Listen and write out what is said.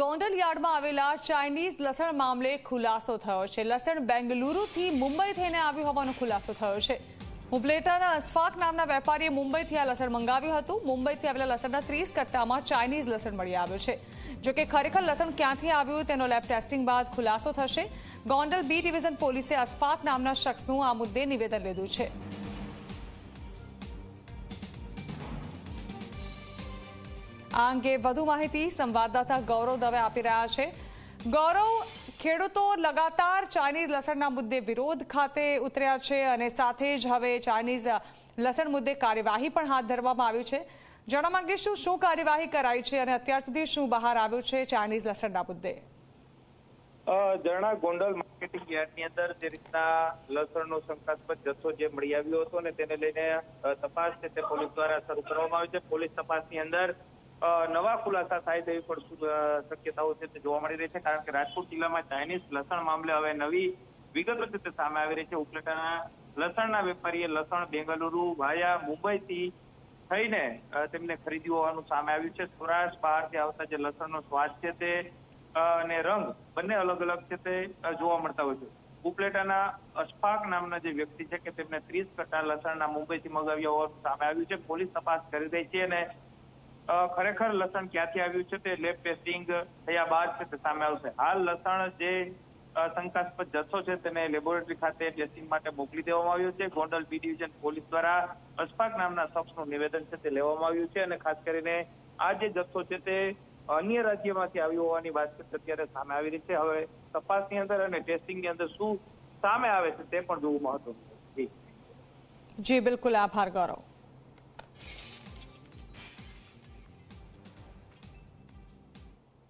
ગોંડલ યાર્ડમાં આવેલા ચાઇનીઝ લસણ મામલે ખુલાસો થયો છે. લસણ બેંગલુરુથી મુંબઈ થઈને આવ્યું હોવાનો ખુલાસો થયો છે. હુબલેટાના અસફાક નામના વેપારીએ મુંબઈથી આ લસણ મંગાવ્યું હતું. મુંબઈથી આવેલા લસણના ત્રીસ કટ્ટામાં ચાઇનીઝ લસણ મળી આવ્યું છે. જોકે ખરેખર લસણ ક્યાંથી આવ્યું તેનો લેબ ટેસ્ટિંગ બાદ ખુલાસો થશે. ગોંડલ બી ડિવિઝન પોલીસે અસફાક નામના શખ્સનું આ મુદ્દે નિવેદન લીધું છે. આ અંગે વધુ માહિતી સંવાદદાતા ગૌરવ દવે આપી રહ્યા છે. ગૌરવ, ખેડૂતો લગાતાર ચાઇનીઝ લસણના મુદ્દે વિરોધ ખાતે ઉતર્યા છે અને સાથે જ હવે ચાઇનીઝ લસણ મુદ્દે કાર્યવાહી પણ હાથ ધરવામાં આવ્યું છે. જાણવા માંગીશું શું કાર્યવાહી કરાઈ છે અને અત્યાર સુધી શું બહાર આવ્યું છે ચાઇનીઝ લસણના મુદ્દે? જરણા ગોંડલ માર્કેટિંગ યાર્ડની અંદર જે રીતના લસણનો શંકાસ્પદ જથ્થો જે મળી આવ્યો હતો અને તેને લઈને તપાસ છે તે પોલીસ દ્વારા શરૂ કરવામાં આવી છે. પોલીસ તપાસની અંદર નવા ખુલાસા થાય તેવી પણ શક્યતાઓ છે તે જોવા મળી રહી છે. કારણ કે રાજકોટ જિલ્લામાં ચાઇનીઝ લસણ મામલે હવે નવી વિગતો છે સામે આવી રહી છે. ઉપલેટાના લસણના વેપારીએ લસણ બેંગલુરુ વાયા મુંબઈથી થઈને તેમને ખરીદ્યું હોવાનું સામે આવ્યું છે. સૌરાષ્ટ્ર બહારથી આવતા જે લસણનો સ્વાદ છે તે અને રંગ બંને અલગ અલગ છે તે જોવા મળતા હોય છે. ઉપલેટાના અશફાક નામના જે વ્યક્તિ છે કે તેમને ત્રીસ કટ્ટા લસણના મુંબઈથી મગાવ્યા હોવાનું સામે આવ્યું છે. પોલીસ તપાસ કરી રહી છે અને ખરેખર લસણ ક્યાંથી આવ્યું છે તે લેબ ટેસ્ટિંગ થયા બાદ છે તે સામે આવશે. હાલ લસણ જે શંકાસ્પદ જથ્થો છે તેને લેબોરેટરી ખાતે ટેસ્ટિંગ માટે મોકલી દેવામાં આવ્યો છે. ગોંડલ બી ડિવિઝન પોલીસ દ્વારા અશફાક નામના શખ્સનું નિવેદન છે તે લેવામાં આવ્યું છે અને ખાસ કરીને આ જે જથ્થો છે તે અન્ય રાજ્યમાંથી આવ્યો હોવાની વાત છે અત્યારે સામે આવી રહી છે. હવે તપાસની અંદર અને ટેસ્ટિંગની અંદર શું સામે આવે છે તે પણ જોવું મહત્વનું છે. જી, બિલકુલ. આભાર, ગૌરવ.